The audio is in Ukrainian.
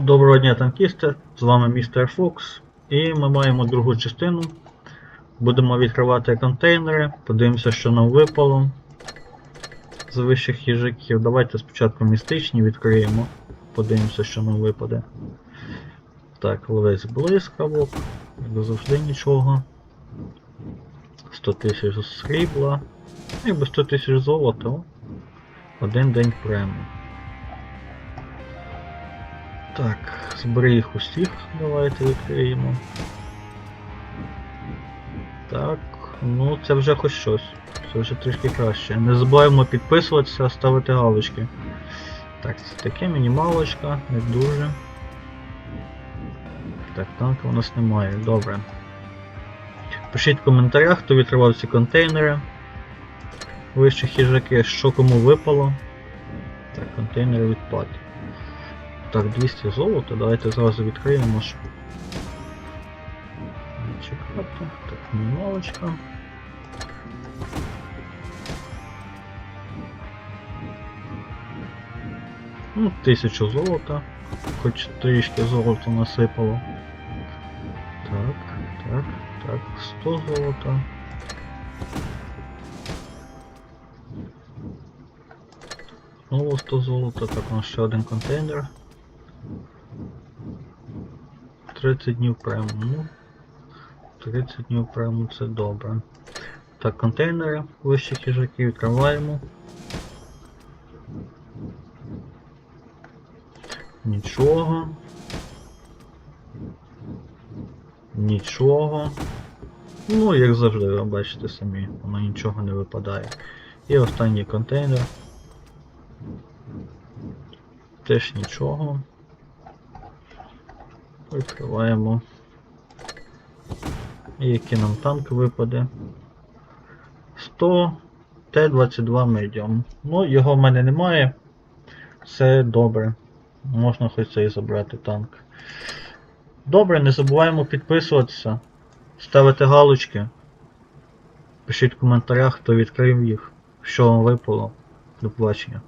Доброго дня, танкісти! З вами містер Фокс. І ми маємо другу частину. Будемо відкривати контейнери, подивимося, що нам випало з вищих їжаків. Давайте спочатку містичні відкриємо. Подивимося, що нам випаде. Так, весь блискавок. Як завжди нічого. 100 тисяч срібла. Якби 100 тисяч золота. Один день премії. Так, збери їх усіх, давайте відкриємо. Так, ну це вже хоч щось. Це вже трішки краще. Не забуваємо підписуватися, ставити галочки. Так, це таке мінімалочка, не дуже. Так, танка у нас немає, добре. Пишіть в коментарях, хто відкривав ці контейнери. Вищі хижаки, що кому випало. Так, контейнери відпад. Так, 200 золота, давайте зразу відкриємо. не Чекати. Так, мінімалочка. Ну, 1000 золота. Хоч трішки золота насипало. Так, так, так, 100 золота. Знову 100 золота, так, у нас ще один контейнер. 30 днів прему. Ну, 30 днів прему це добре. Так, контейнери вищих їжаків відкриваємо. Нічого. Нічого. Ну, як завжди, ви бачите самі, воно нічого не випадає. І останній контейнер. Теж нічого. Відкриваємо. Який нам танк випаде. 100 Т-22 медіум. Ну, його в мене немає. Це добре. Можна хоч цей забрати танк. Добре, не забуваємо підписуватися, ставити галочки. Пишіть в коментарях, хто відкрив їх, що вам випало. До побачення.